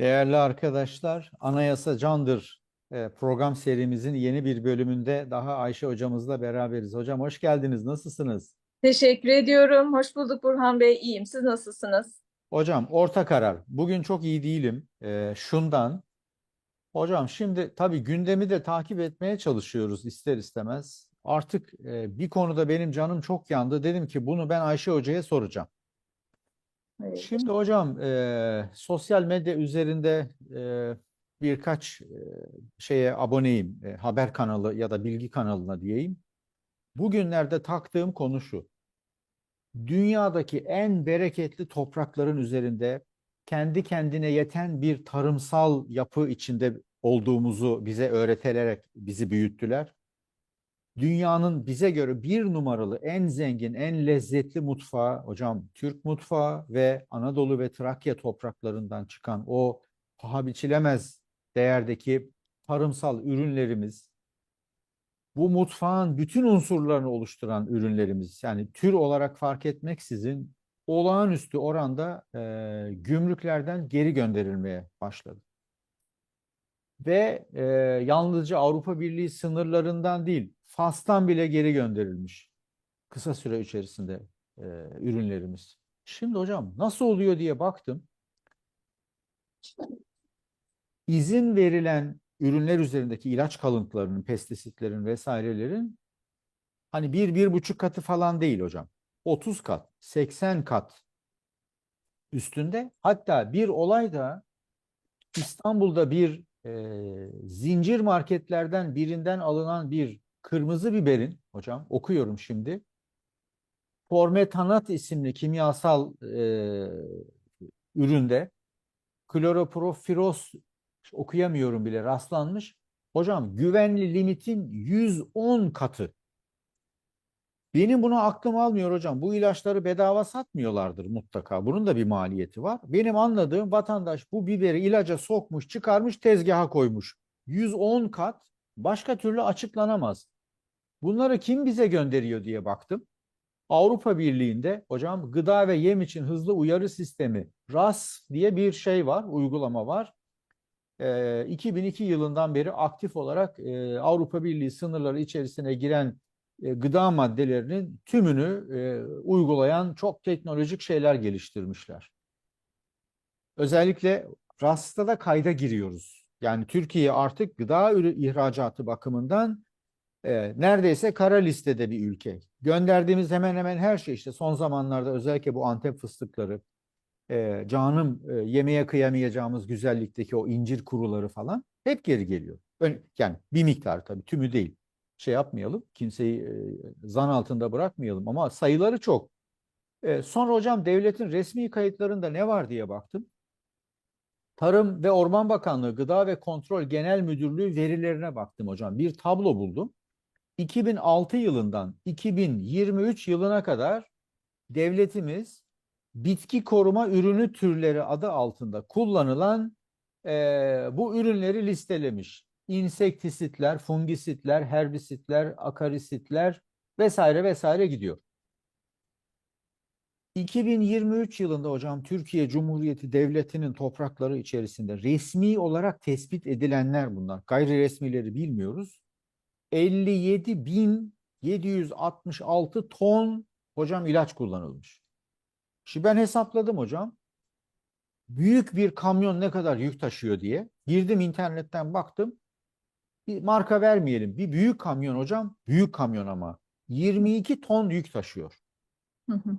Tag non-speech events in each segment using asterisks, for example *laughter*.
Değerli arkadaşlar, Anayasa Candır e, program serimizin yeni bir bölümünde daha Ayşe hocamızla beraberiz. Hocam hoş geldiniz. Nasılsınız? Teşekkür ediyorum. Hoş bulduk Burhan Bey. İyiyim. Siz nasılsınız? Hocam orta karar. Bugün çok iyi değilim. E, şundan. Hocam şimdi tabii gündemi de takip etmeye çalışıyoruz ister istemez. Artık e, bir konuda benim canım çok yandı. Dedim ki bunu ben Ayşe hocaya soracağım. Şimdi hocam e, sosyal medya üzerinde e, birkaç e, şeye aboneyim. E, haber kanalı ya da bilgi kanalına diyeyim. Bugünlerde taktığım konu şu. Dünyadaki en bereketli toprakların üzerinde kendi kendine yeten bir tarımsal yapı içinde olduğumuzu bize öğreterek bizi büyüttüler. Dünyanın bize göre bir numaralı en zengin, en lezzetli mutfağı hocam Türk mutfağı ve Anadolu ve Trakya topraklarından çıkan o paha biçilemez değerdeki tarımsal ürünlerimiz bu mutfağın bütün unsurlarını oluşturan ürünlerimiz yani tür olarak fark etmeksizin olağanüstü oranda e, gümrüklerden geri gönderilmeye başladı. Ve e, yalnızca Avrupa Birliği sınırlarından değil, Fas'tan bile geri gönderilmiş kısa süre içerisinde e, ürünlerimiz. Şimdi hocam nasıl oluyor diye baktım. İzin verilen ürünler üzerindeki ilaç kalıntılarının, pestisitlerin vesairelerin hani bir, bir buçuk katı falan değil hocam. 30 kat, 80 kat üstünde. Hatta bir olay da İstanbul'da bir e, zincir marketlerden birinden alınan bir kırmızı biberin, hocam okuyorum şimdi, formetanat isimli kimyasal e, üründe kloroprofiros okuyamıyorum bile rastlanmış. Hocam güvenli limitin 110 katı. Benim bunu aklım almıyor hocam. Bu ilaçları bedava satmıyorlardır mutlaka. Bunun da bir maliyeti var. Benim anladığım vatandaş bu biberi ilaca sokmuş, çıkarmış, tezgaha koymuş. 110 kat başka türlü açıklanamaz. Bunları kim bize gönderiyor diye baktım. Avrupa Birliği'nde hocam gıda ve yem için hızlı uyarı sistemi RAS diye bir şey var, uygulama var. Ee, 2002 yılından beri aktif olarak e, Avrupa Birliği sınırları içerisine giren e, gıda maddelerinin tümünü e, uygulayan çok teknolojik şeyler geliştirmişler. Özellikle RAS'ta da kayda giriyoruz. Yani Türkiye artık gıda ihracatı bakımından e, neredeyse kara listede bir ülke. Gönderdiğimiz hemen hemen her şey işte son zamanlarda özellikle bu Antep fıstıkları, e, canım e, yemeğe kıyamayacağımız güzellikteki o incir kuruları falan hep geri geliyor. Ön- Yani bir miktar tabii tümü değil. Şey yapmayalım, kimseyi e, zan altında bırakmayalım ama sayıları çok. E, sonra hocam devletin resmi kayıtlarında ne var diye baktım. Tarım ve Orman Bakanlığı Gıda ve Kontrol Genel Müdürlüğü verilerine baktım hocam. Bir tablo buldum. 2006 yılından 2023 yılına kadar devletimiz bitki koruma ürünü türleri adı altında kullanılan eee, bu ürünleri listelemiş. İnsektisitler, fungisitler, herbisitler, akarisitler vesaire vesaire gidiyor. 2023 yılında hocam Türkiye Cumhuriyeti Devleti'nin toprakları içerisinde resmi olarak tespit edilenler bunlar. Gayri resmileri bilmiyoruz. 57.766 ton hocam ilaç kullanılmış. Şimdi ben hesapladım hocam. Büyük bir kamyon ne kadar yük taşıyor diye. Girdim internetten baktım. Bir marka vermeyelim. Bir büyük kamyon hocam. Büyük kamyon ama. 22 ton yük taşıyor. Hı hı.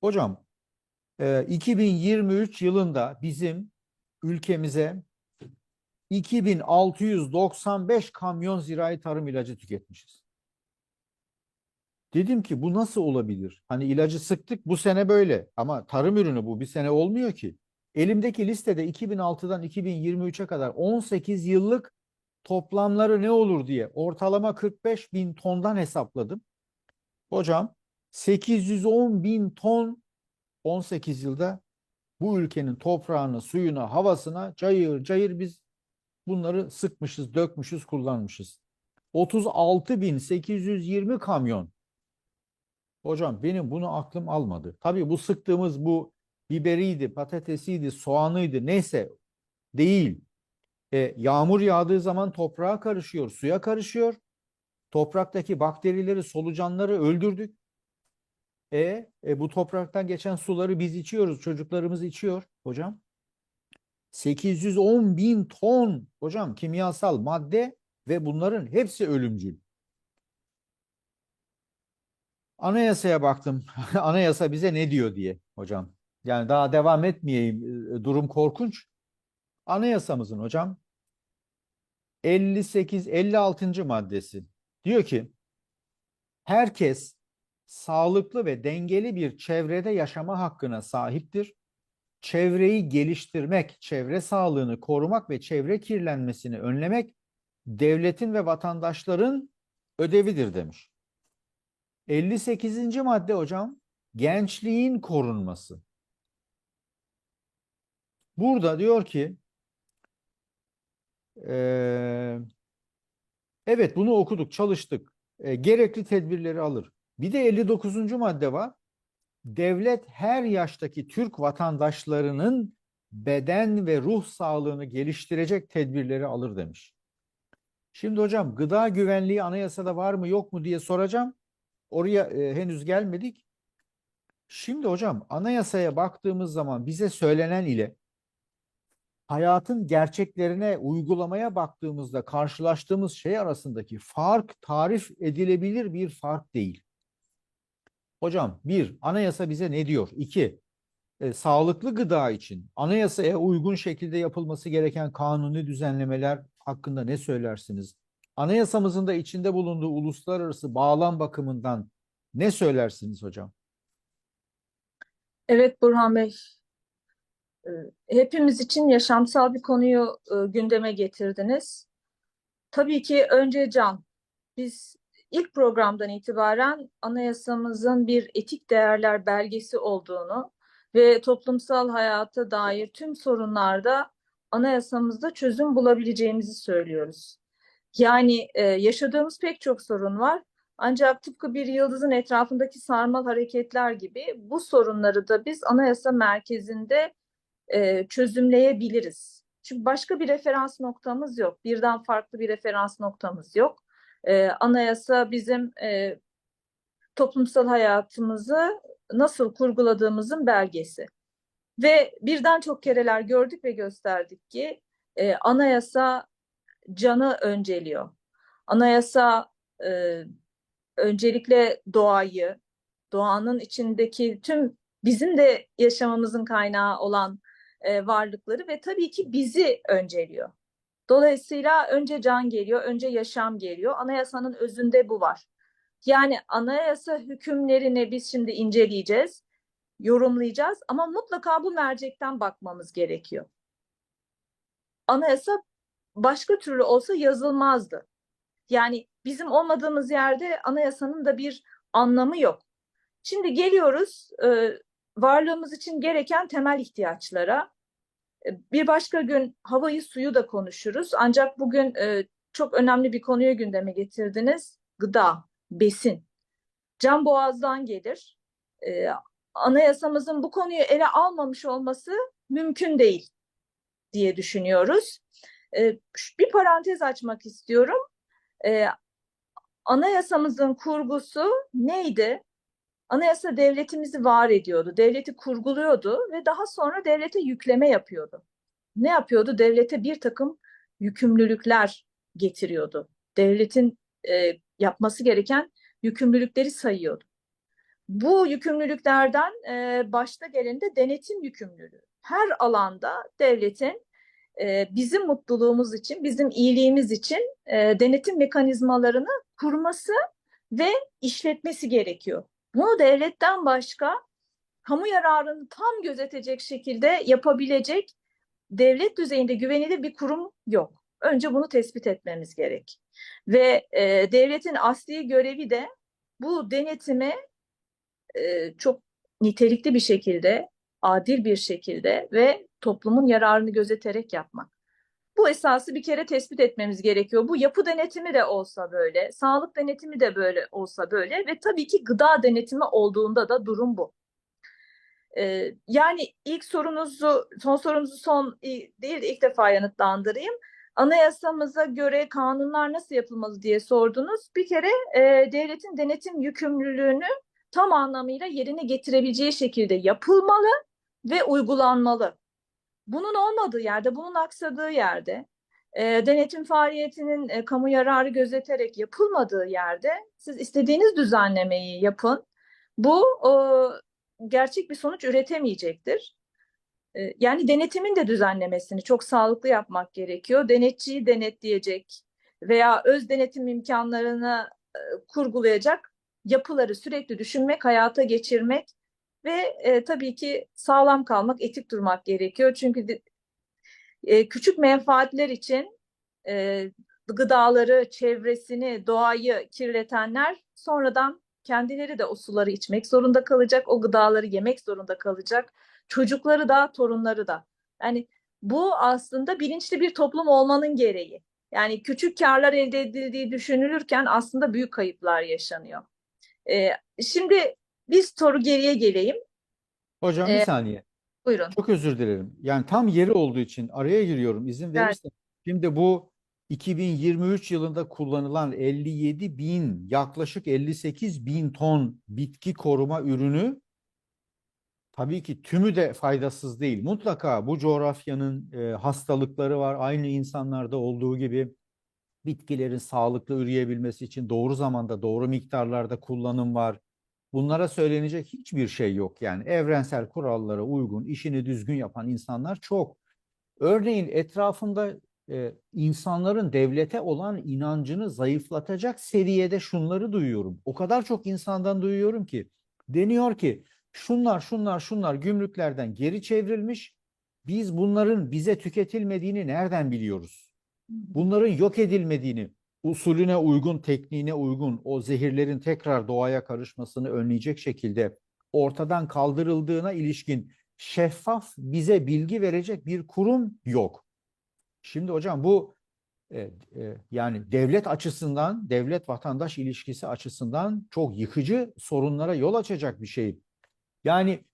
Hocam e, 2023 yılında bizim ülkemize 2695 kamyon zirai tarım ilacı tüketmişiz. Dedim ki bu nasıl olabilir? Hani ilacı sıktık bu sene böyle ama tarım ürünü bu bir sene olmuyor ki. Elimdeki listede 2006'dan 2023'e kadar 18 yıllık toplamları ne olur diye ortalama 45 bin tondan hesapladım. Hocam 810 bin ton 18 yılda bu ülkenin toprağına, suyuna, havasına cayır cayır biz bunları sıkmışız, dökmüşüz, kullanmışız. 36.820 kamyon. Hocam benim bunu aklım almadı. Tabii bu sıktığımız bu biberiydi, patatesiydi, soğanıydı neyse Değil. E, yağmur yağdığı zaman toprağa karışıyor, suya karışıyor. Topraktaki bakterileri, solucanları öldürdük. E, e, bu topraktan geçen suları biz içiyoruz, çocuklarımız içiyor hocam. 810 bin ton hocam kimyasal madde ve bunların hepsi ölümcül. Anayasaya baktım. *laughs* Anayasa bize ne diyor diye hocam. Yani daha devam etmeyeyim. e, Durum korkunç. Anayasamızın hocam 58 56. maddesi diyor ki herkes sağlıklı ve dengeli bir çevrede yaşama hakkına sahiptir. Çevreyi geliştirmek, çevre sağlığını korumak ve çevre kirlenmesini önlemek devletin ve vatandaşların ödevidir demiş. 58. madde hocam gençliğin korunması. Burada diyor ki eee, evet bunu okuduk, çalıştık. E, gerekli tedbirleri alır. Bir de 59. madde var. Devlet her yaştaki Türk vatandaşlarının beden ve ruh sağlığını geliştirecek tedbirleri alır demiş. Şimdi hocam gıda güvenliği anayasada var mı yok mu diye soracağım. Oraya e, henüz gelmedik. Şimdi hocam anayasaya baktığımız zaman bize söylenen ile hayatın gerçeklerine uygulamaya baktığımızda karşılaştığımız şey arasındaki fark tarif edilebilir bir fark değil. Hocam bir, anayasa bize ne diyor? İki, e, sağlıklı gıda için anayasaya uygun şekilde yapılması gereken kanuni düzenlemeler hakkında ne söylersiniz? Anayasamızın da içinde bulunduğu uluslararası bağlam bakımından ne söylersiniz hocam? Evet Burhan Bey, e, hepimiz için yaşamsal bir konuyu e, gündeme getirdiniz. Tabii ki önce can. Biz ilk programdan itibaren anayasamızın bir etik değerler belgesi olduğunu ve toplumsal hayata dair tüm sorunlarda anayasamızda çözüm bulabileceğimizi söylüyoruz. Yani e, yaşadığımız pek çok sorun var. Ancak tıpkı bir yıldızın etrafındaki sarmal hareketler gibi bu sorunları da biz anayasa merkezinde e, çözümleyebiliriz. Çünkü başka bir referans noktamız yok. Birden farklı bir referans noktamız yok. E, anayasa bizim e, toplumsal hayatımızı nasıl kurguladığımızın belgesi. Ve birden çok kereler gördük ve gösterdik ki e, anayasa canı önceliyor. Anayasa e, öncelikle doğayı, doğanın içindeki tüm bizim de yaşamamızın kaynağı olan e, varlıkları ve tabii ki bizi önceliyor. Dolayısıyla önce can geliyor, önce yaşam geliyor. Anayasanın özünde bu var. Yani anayasa hükümlerini biz şimdi inceleyeceğiz, yorumlayacağız ama mutlaka bu mercekten bakmamız gerekiyor. Anayasa başka türlü olsa yazılmazdı. Yani bizim olmadığımız yerde anayasanın da bir anlamı yok. Şimdi geliyoruz e, varlığımız için gereken temel ihtiyaçlara. E, bir başka gün havayı suyu da konuşuruz. Ancak bugün e, çok önemli bir konuyu gündeme getirdiniz. Gıda, besin. Can boğazdan gelir. E, anayasamızın bu konuyu ele almamış olması mümkün değil diye düşünüyoruz. E, bir parantez açmak istiyorum. E, anayasamızın kurgusu neydi? Anayasa devletimizi var ediyordu, devleti kurguluyordu ve daha sonra devlete yükleme yapıyordu. Ne yapıyordu? Devlete bir takım yükümlülükler getiriyordu. Devletin e, yapması gereken yükümlülükleri sayıyordu. Bu yükümlülüklerden e, başta gelen de denetim yükümlülüğü. Her alanda devletin e, bizim mutluluğumuz için, bizim iyiliğimiz için e, denetim mekanizmalarını kurması ve işletmesi gerekiyor. Bunu devletten başka kamu yararını tam gözetecek şekilde yapabilecek devlet düzeyinde güvenilir bir kurum yok. Önce bunu tespit etmemiz gerek. Ve e, devletin asli görevi de bu denetimi e, çok nitelikli bir şekilde, adil bir şekilde ve toplumun yararını gözeterek yapmak. Bu esası bir kere tespit etmemiz gerekiyor. Bu yapı denetimi de olsa böyle, sağlık denetimi de böyle olsa böyle ve tabii ki gıda denetimi olduğunda da durum bu. E, yani ilk sorunuzu, son sorunuzu son değil de ilk defa yanıtlandırayım. Anayasamıza göre kanunlar nasıl yapılmalı diye sordunuz. Bir kere e, devletin denetim yükümlülüğünü tam anlamıyla yerine getirebileceği şekilde yapılmalı ve uygulanmalı. Bunun olmadığı yerde, bunun aksadığı yerde, e, denetim faaliyetinin e, kamu yararı gözeterek yapılmadığı yerde siz istediğiniz düzenlemeyi yapın. Bu e, gerçek bir sonuç üretemeyecektir. E, yani denetimin de düzenlemesini çok sağlıklı yapmak gerekiyor. Denetçiyi denetleyecek veya öz denetim imkanlarını e, kurgulayacak yapıları sürekli düşünmek, hayata geçirmek ve e, tabii ki sağlam kalmak, etik durmak gerekiyor. Çünkü de- e, küçük menfaatler için e, gıdaları, çevresini, doğayı kirletenler sonradan kendileri de o suları içmek zorunda kalacak, o gıdaları yemek zorunda kalacak. Çocukları da, torunları da. Yani bu aslında bilinçli bir toplum olmanın gereği. Yani küçük karlar elde edildiği düşünülürken aslında büyük kayıplar yaşanıyor. E, şimdi bir soru geriye geleyim. Hocam bir Ee, saniye. Buyurun. Çok özür dilerim. Yani tam yeri olduğu için araya giriyorum izin verirsen. Şimdi bu 2023 yılında kullanılan 57 bin yaklaşık 58 bin ton bitki koruma ürünü tabii ki tümü de faydasız değil. Mutlaka bu coğrafyanın e, hastalıkları var. Aynı insanlarda olduğu gibi bitkilerin sağlıklı üreyebilmesi için doğru zamanda doğru miktarlarda kullanım var. Bunlara söylenecek hiçbir şey yok yani. Evrensel kurallara uygun, işini düzgün yapan insanlar çok. Örneğin etrafında e, insanların devlete olan inancını zayıflatacak seviyede şunları duyuyorum. O kadar çok insandan duyuyorum ki deniyor ki şunlar şunlar şunlar gümrüklerden geri çevrilmiş. Biz bunların bize tüketilmediğini nereden biliyoruz? Bunların yok edilmediğini, usulüne uygun, tekniğine uygun o zehirlerin tekrar doğaya karışmasını önleyecek şekilde ortadan kaldırıldığına ilişkin şeffaf bize bilgi verecek bir kurum yok. Şimdi hocam bu e, e, yani devlet açısından, devlet vatandaş ilişkisi açısından çok yıkıcı sorunlara yol açacak bir şey. Yani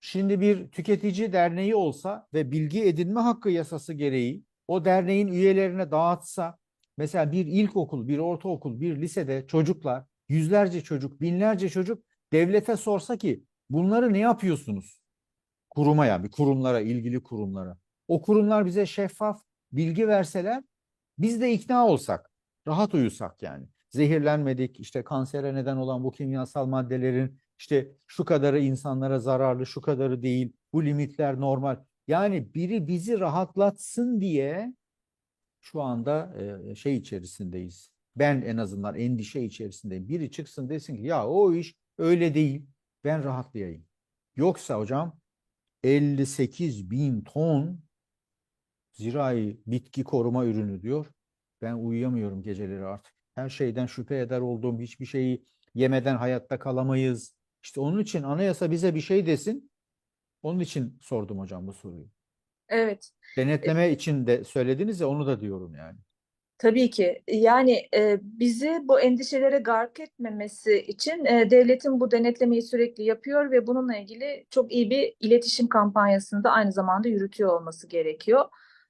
şimdi bir tüketici derneği olsa ve bilgi edinme hakkı yasası gereği o derneğin üyelerine dağıtsa mesela bir ilkokul, bir ortaokul, bir lisede çocuklar, yüzlerce çocuk, binlerce çocuk devlete sorsa ki bunları ne yapıyorsunuz? Kuruma yani kurumlara, ilgili kurumlara. O kurumlar bize şeffaf bilgi verseler biz de ikna olsak, rahat uyusak yani. Zehirlenmedik, işte kansere neden olan bu kimyasal maddelerin işte şu kadarı insanlara zararlı, şu kadarı değil, bu limitler normal. Yani biri bizi rahatlatsın diye şu anda e, şey içerisindeyiz. Ben en azından endişe içerisindeyim. Biri çıksın desin ki ya o iş öyle değil. Ben rahatlayayım. Yoksa hocam 58 bin ton zirai bitki koruma ürünü diyor. Ben uyuyamıyorum geceleri artık. Her şeyden şüphe eder olduğum hiçbir şeyi yemeden hayatta kalamayız. İşte onun için anayasa bize bir şey desin. Onun için sordum hocam bu soruyu. Evet. Denetleme için de söylediniz ya onu da diyorum yani. Tabii ki. Yani e, bizi bu endişelere gark etmemesi için e, devletin bu denetlemeyi sürekli yapıyor ve bununla ilgili çok iyi bir iletişim kampanyasını da aynı zamanda yürütüyor olması gerekiyor.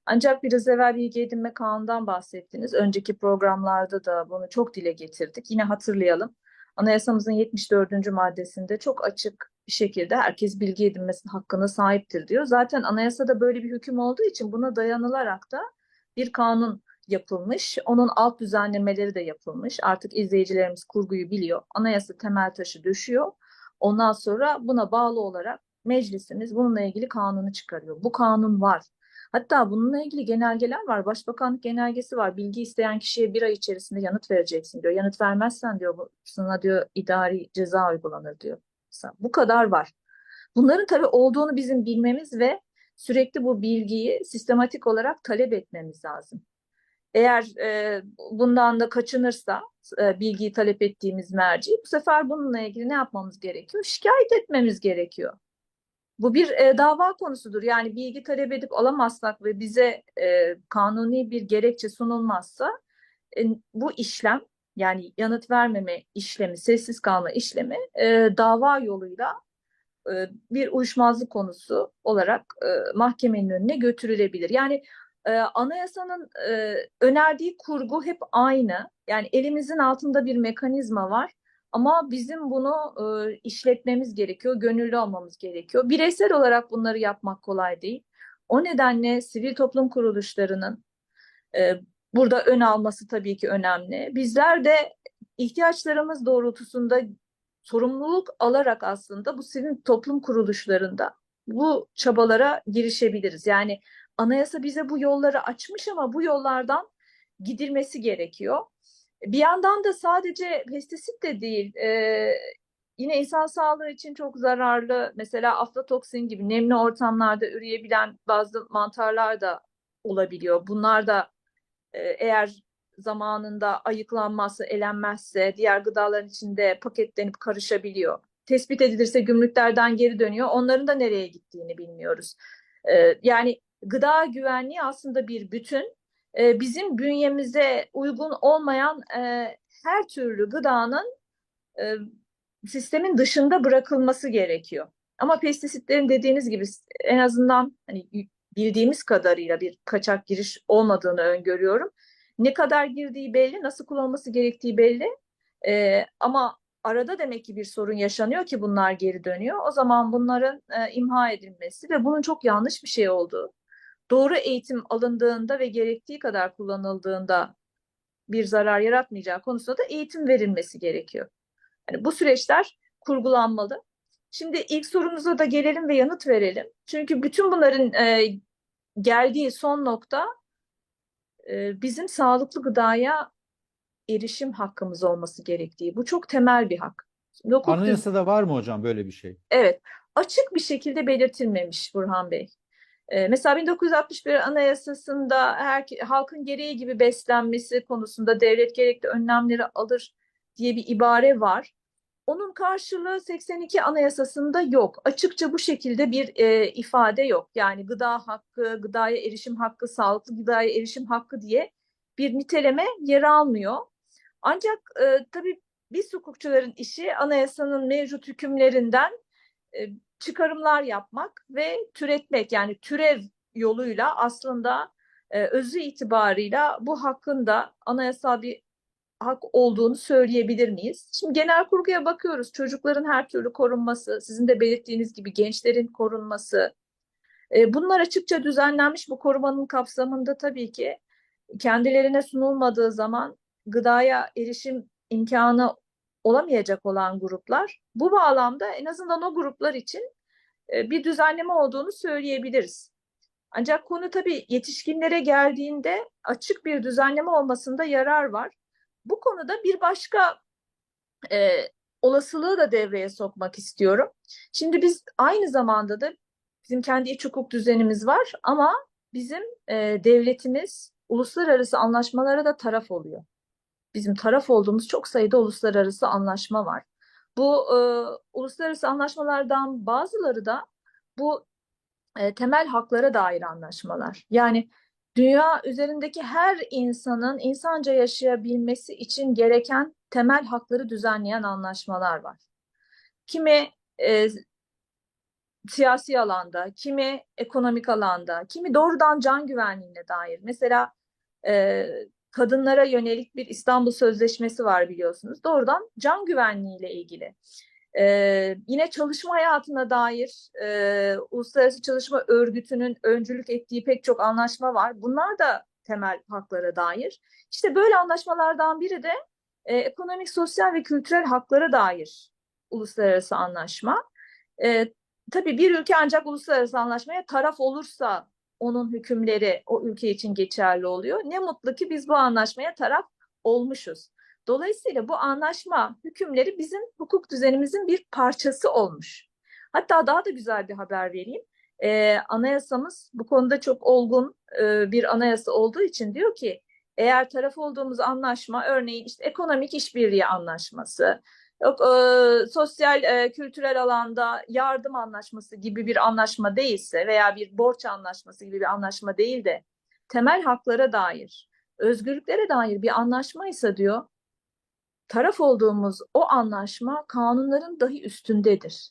Ancak biraz evvel bilgi edinme kanundan bahsettiniz. Önceki programlarda da bunu çok dile getirdik. Yine hatırlayalım. Anayasamızın 74. maddesinde çok açık bir şekilde herkes bilgi edinmesinin hakkına sahiptir diyor. Zaten anayasada böyle bir hüküm olduğu için buna dayanılarak da bir kanun yapılmış. Onun alt düzenlemeleri de yapılmış. Artık izleyicilerimiz kurguyu biliyor. Anayasa temel taşı düşüyor. Ondan sonra buna bağlı olarak meclisimiz bununla ilgili kanunu çıkarıyor. Bu kanun var. Hatta bununla ilgili genelgeler var. Başbakanlık genelgesi var. Bilgi isteyen kişiye bir ay içerisinde yanıt vereceksin diyor. Yanıt vermezsen diyor sana diyor idari ceza uygulanır diyor. Bu kadar var. Bunların tabii olduğunu bizim bilmemiz ve sürekli bu bilgiyi sistematik olarak talep etmemiz lazım. Eğer e, bundan da kaçınırsa e, bilgiyi talep ettiğimiz merci bu sefer bununla ilgili ne yapmamız gerekiyor? Şikayet etmemiz gerekiyor. Bu bir e, dava konusudur. Yani bilgi talep edip alamazsak ve bize e, kanuni bir gerekçe sunulmazsa e, bu işlem yani yanıt vermeme işlemi, sessiz kalma işlemi e, dava yoluyla e, bir uyuşmazlık konusu olarak e, mahkemenin önüne götürülebilir. Yani e, anayasanın e, önerdiği kurgu hep aynı. Yani elimizin altında bir mekanizma var. Ama bizim bunu e, işletmemiz gerekiyor, gönüllü olmamız gerekiyor. Bireysel olarak bunları yapmak kolay değil. O nedenle sivil toplum kuruluşlarının e, burada ön alması tabii ki önemli. Bizler de ihtiyaçlarımız doğrultusunda sorumluluk alarak aslında bu sivil toplum kuruluşlarında bu çabalara girişebiliriz. Yani anayasa bize bu yolları açmış ama bu yollardan gidilmesi gerekiyor. Bir yandan da sadece pestisit de değil, e, yine insan sağlığı için çok zararlı mesela aflatoksin gibi nemli ortamlarda üreyebilen bazı mantarlar da olabiliyor. Bunlar da e, eğer zamanında ayıklanmazsa, elenmezse diğer gıdaların içinde paketlenip karışabiliyor. Tespit edilirse gümrüklerden geri dönüyor. Onların da nereye gittiğini bilmiyoruz. E, yani gıda güvenliği aslında bir bütün. E, bizim bünyemize uygun olmayan e, her türlü gıdanın e, sistemin dışında bırakılması gerekiyor. Ama pestisitlerin dediğiniz gibi en azından hani bildiğimiz kadarıyla bir kaçak giriş olmadığını öngörüyorum. Ne kadar girdiği belli, nasıl kullanılması gerektiği belli. Ee, ama arada demek ki bir sorun yaşanıyor ki bunlar geri dönüyor. O zaman bunların e, imha edilmesi ve bunun çok yanlış bir şey olduğu, doğru eğitim alındığında ve gerektiği kadar kullanıldığında bir zarar yaratmayacağı konusunda da eğitim verilmesi gerekiyor. Yani bu süreçler kurgulanmalı. Şimdi ilk sorumuza da gelelim ve yanıt verelim. Çünkü bütün bunların e, geldiği son nokta e, bizim sağlıklı gıdaya erişim hakkımız olması gerektiği. Bu çok temel bir hak. Hukuk Anayasada var mı hocam böyle bir şey? Evet, açık bir şekilde belirtilmemiş Burhan Bey. Ee, mesela 1961 Anayasası'nda her, halkın gereği gibi beslenmesi konusunda devlet gerekli önlemleri alır diye bir ibare var. Onun karşılığı 82 Anayasası'nda yok. Açıkça bu şekilde bir e, ifade yok. Yani gıda hakkı, gıdaya erişim hakkı, sağlıklı gıdaya erişim hakkı diye bir niteleme yer almıyor. Ancak e, tabii biz hukukçuların işi anayasanın mevcut hükümlerinden e, çıkarımlar yapmak ve türetmek yani türev yoluyla aslında e, özü itibarıyla bu hakkın da anayasal bir hak olduğunu söyleyebilir miyiz? Şimdi genel kurguya bakıyoruz. Çocukların her türlü korunması, sizin de belirttiğiniz gibi gençlerin korunması. E, bunlar açıkça düzenlenmiş bu korumanın kapsamında tabii ki kendilerine sunulmadığı zaman gıdaya erişim imkanı olamayacak olan gruplar. Bu bağlamda en azından o gruplar için bir düzenleme olduğunu söyleyebiliriz. Ancak konu tabii yetişkinlere geldiğinde açık bir düzenleme olmasında yarar var. Bu konuda bir başka e, olasılığı da devreye sokmak istiyorum. Şimdi biz aynı zamanda da bizim kendi iç hukuk düzenimiz var ama bizim e, devletimiz uluslararası anlaşmalara da taraf oluyor. Bizim taraf olduğumuz çok sayıda uluslararası anlaşma var. Bu e, uluslararası anlaşmalardan bazıları da bu e, temel haklara dair anlaşmalar. Yani dünya üzerindeki her insanın insanca yaşayabilmesi için gereken temel hakları düzenleyen anlaşmalar var. Kimi e, siyasi alanda, kimi ekonomik alanda, kimi doğrudan can güvenliğine dair. Mesela e, kadınlara yönelik bir İstanbul Sözleşmesi var biliyorsunuz. Doğrudan can güvenliğiyle ilgili. Ee, yine çalışma hayatına dair e, Uluslararası Çalışma Örgütü'nün öncülük ettiği pek çok anlaşma var. Bunlar da temel haklara dair. İşte böyle anlaşmalardan biri de e, ekonomik, sosyal ve kültürel haklara dair uluslararası anlaşma. E, tabii bir ülke ancak uluslararası anlaşmaya taraf olursa onun hükümleri o ülke için geçerli oluyor. Ne mutlu ki biz bu anlaşmaya taraf olmuşuz. Dolayısıyla bu anlaşma hükümleri bizim hukuk düzenimizin bir parçası olmuş. Hatta daha da güzel bir haber vereyim. Ee, anayasamız bu konuda çok olgun e, bir anayasa olduğu için diyor ki eğer taraf olduğumuz anlaşma örneğin işte ekonomik işbirliği anlaşması, e, sosyal e, kültürel alanda yardım anlaşması gibi bir anlaşma değilse veya bir borç anlaşması gibi bir anlaşma değil de temel haklara dair, özgürlüklere dair bir anlaşmaysa diyor taraf olduğumuz o anlaşma kanunların dahi üstündedir.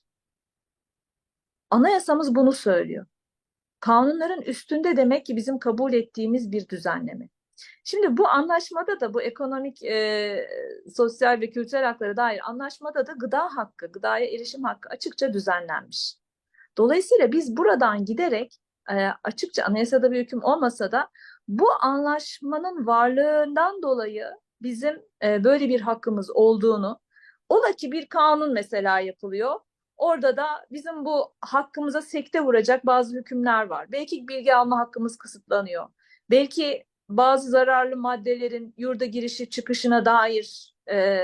Anayasamız bunu söylüyor. Kanunların üstünde demek ki bizim kabul ettiğimiz bir düzenleme. Şimdi bu anlaşmada da bu ekonomik, e, sosyal ve kültürel haklara dair anlaşmada da gıda hakkı, gıdaya erişim hakkı açıkça düzenlenmiş. Dolayısıyla biz buradan giderek e, açıkça anayasada bir hüküm olmasa da bu anlaşmanın varlığından dolayı bizim e, böyle bir hakkımız olduğunu, ola ki bir kanun mesela yapılıyor. Orada da bizim bu hakkımıza sekte vuracak bazı hükümler var. Belki bilgi alma hakkımız kısıtlanıyor. Belki bazı zararlı maddelerin yurda girişi çıkışına dair e,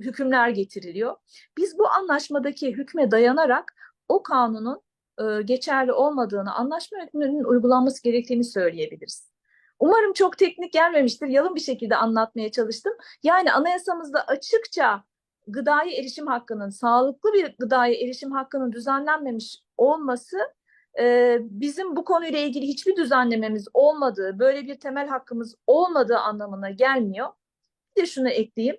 hükümler getiriliyor. Biz bu anlaşmadaki hükme dayanarak o kanunun e, geçerli olmadığını, anlaşma hükmünün uygulanması gerektiğini söyleyebiliriz. Umarım çok teknik gelmemiştir. Yalın bir şekilde anlatmaya çalıştım. Yani anayasamızda açıkça gıdaya erişim hakkının, sağlıklı bir gıdaya erişim hakkının düzenlenmemiş olması bizim bu konuyla ilgili hiçbir düzenlememiz olmadığı, böyle bir temel hakkımız olmadığı anlamına gelmiyor. Bir de şunu ekleyeyim.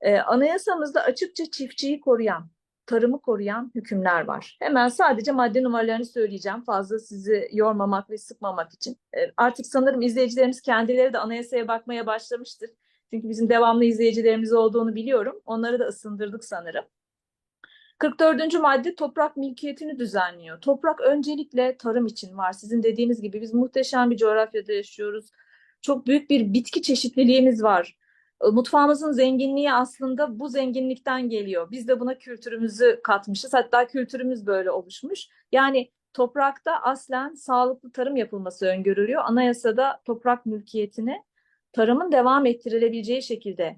E, anayasamızda açıkça çiftçiyi koruyan, tarımı koruyan hükümler var. Hemen sadece madde numaralarını söyleyeceğim. Fazla sizi yormamak ve sıkmamak için. Artık sanırım izleyicilerimiz kendileri de anayasaya bakmaya başlamıştır. Çünkü bizim devamlı izleyicilerimiz olduğunu biliyorum. Onları da ısındırdık sanırım. 44. madde toprak mülkiyetini düzenliyor. Toprak öncelikle tarım için var. Sizin dediğiniz gibi biz muhteşem bir coğrafyada yaşıyoruz. Çok büyük bir bitki çeşitliliğimiz var. Mutfağımızın zenginliği aslında bu zenginlikten geliyor. Biz de buna kültürümüzü katmışız. Hatta kültürümüz böyle oluşmuş. Yani toprakta aslen sağlıklı tarım yapılması öngörülüyor. Anayasada toprak mülkiyetini tarımın devam ettirilebileceği şekilde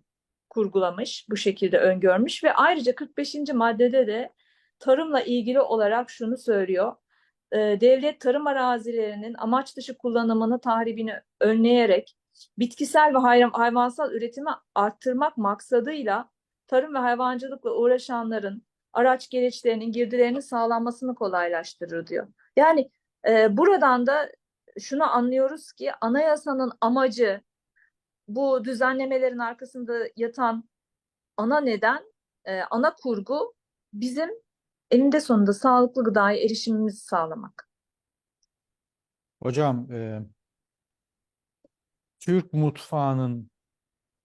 kurgulamış, bu şekilde öngörmüş ve ayrıca 45. maddede de tarımla ilgili olarak şunu söylüyor. Ee, Devlet tarım arazilerinin amaç dışı kullanımını, tahribini önleyerek bitkisel ve hayvan- hayvansal üretimi arttırmak maksadıyla tarım ve hayvancılıkla uğraşanların araç gereçlerinin girdilerinin sağlanmasını kolaylaştırır diyor. Yani e, buradan da şunu anlıyoruz ki anayasanın amacı bu düzenlemelerin arkasında yatan ana neden, e, ana kurgu bizim eninde sonunda sağlıklı gıdaya erişimimizi sağlamak. Hocam, e, Türk mutfağının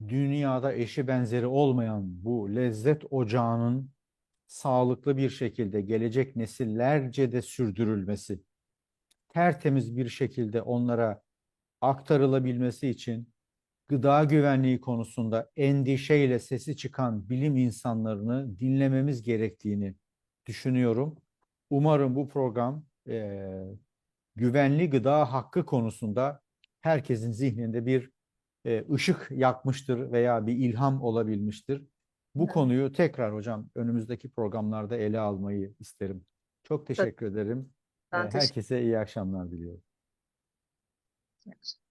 dünyada eşi benzeri olmayan bu lezzet ocağının sağlıklı bir şekilde gelecek nesillerce de sürdürülmesi, tertemiz bir şekilde onlara aktarılabilmesi için gıda güvenliği konusunda endişeyle sesi çıkan bilim insanlarını dinlememiz gerektiğini düşünüyorum. Umarım bu program eee, güvenli gıda hakkı konusunda herkesin zihninde bir e, ışık yakmıştır veya bir ilham olabilmiştir. Bu Evet. konuyu tekrar hocam önümüzdeki programlarda ele almayı isterim. Çok teşekkür ederim. Ben E, teşekkür Herkese iyi akşamlar diliyorum. ederim.